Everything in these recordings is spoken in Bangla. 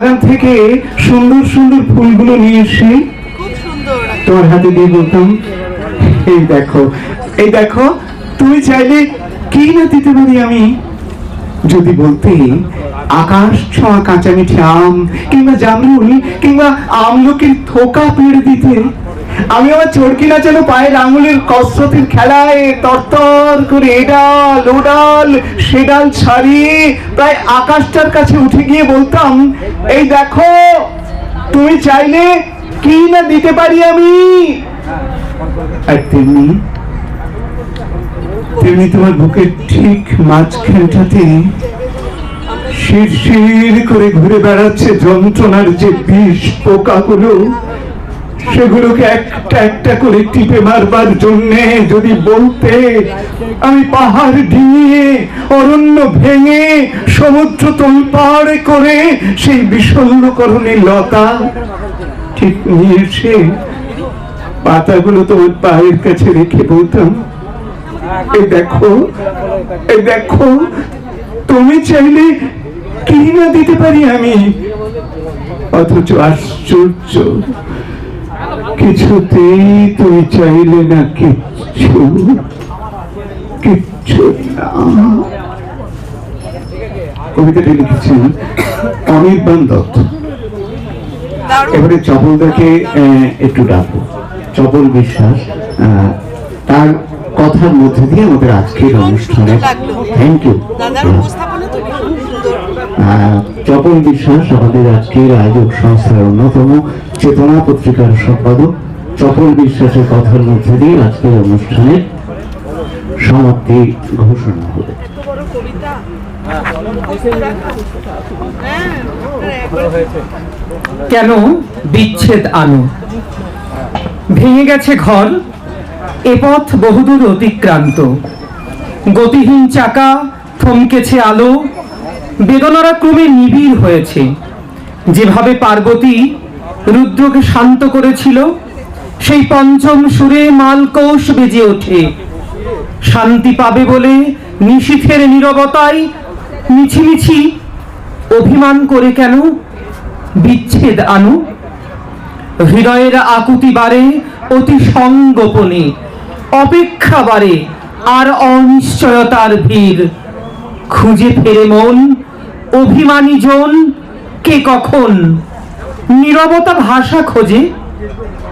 বাগান থেকে সুন্দর সুন্দর ফুলগুলো নিয়ে এসে তোমার হাতে দিয়ে বলতাম এই দেখো এই দেখো তুমি চাইলে কি না দিতে পারি আমি? যদি বলতে আকাশ ছোঁয়া কাঁচা মিঠে আম কিংবা জামরুল কিংবা আমলকির থোকা পেড়ে দিতে আমি আমার চরকি নাচানো পায়ের আঙুলের কসরতের খেলায় তরতর করে এডাল ওডাল সেডাল ছাড়িয়ে প্রায় আকাশটার কাছে উঠে গিয়ে বলতাম, এই দেখো, তুমি চাইলে কি না দিতে পারি আমি? তেমনি তেমনি তোমার বুকের ঠিক মাঝখানটাতে শির শির করে ঘুরে বেড়াচ্ছে যন্ত্রণার যে বিষ পোকাগুলো। সেগুলোকে একটা একটা করে টিপে মারবার জন্য যদি বলতে, আমি পাহাড় ডিঙিয়ে অরণ্য ভেঙে সমুদ্র তোলপাড় করে সেই বিষণ্ণকরণী লতা, ঠিক নিয়ে এসে পাতাগুলো তোমার পায়ের কাছে রেখে বলতাম এই দেখো এই দেখো, তুমি চাইলে কি না দিতে পারি আমি? অথচ আশ্চর্য কিছুতেই তুমি চাইলে না কিচ্ছু কিচ্ছু কবিতাটি লিখেছেন অনির্বাণ দত্ত এবারে চপলদাকে আহ, একটু ডাকবো চপল বিশ্বাস আহ, তার কথার মধ্যে দিয়ে আমাদের আজকের অনুষ্ঠানে থ্যাংক ইউ চপল বিশ্বাস, আমাদের আজকের আয়োজক সংস্থার অন্যতম চেতনা পত্রিকার সম্পাদক। চপল বিশ্বাসের কথার মধ্যে দিয়ে আজকের অনুষ্ঠানের সমাপ্তি ঘোষণা হবে। কেন বিচ্ছেদ আনো? ভেঙে গেছে ঘর, এ পথ বহুদূর অতিক্রান্ত। গতিহীন চাকা থমকেছে আলো বেদনারা ক্রমে নিবিড় হয়েছে। যেভাবে পার্বতী রুদ্রকে শান্ত করেছিল, সেই পঞ্চম সুরে মালকৌশ বেজে ওঠে। শান্তি পাবে বলে নিশীথের নীরবতায় মিছিমিছি অভিমান করে কেন? বিচ্ছেদ আনু। হৃদয়ের আকুতি বাড়ে অতি সংগোপনে, অপেক্ষা বাড়ে আর অনিশ্চয়তার ভিড়। খুঁজে ফেরে মন অভিমানী জন কে কখন নীরবতা ভাষা খোঁজে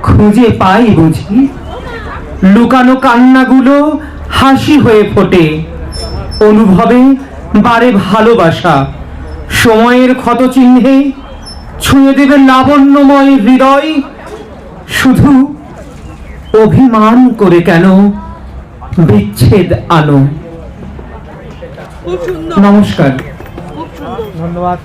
খুঁজে পাই বুঝি। লুকানো কান্নাগুলো হাসি হয়ে ফোটে অনুভবে বাড়ে ভালোবাসা। সময়ের ক্ষত চিহ্নে ছুঁয়ে দেবে লাবণ্যময় হৃদয় শুধু অভিমান করে কেন বিচ্ছেদ আনো। নমস্কার। ধন্যবাদ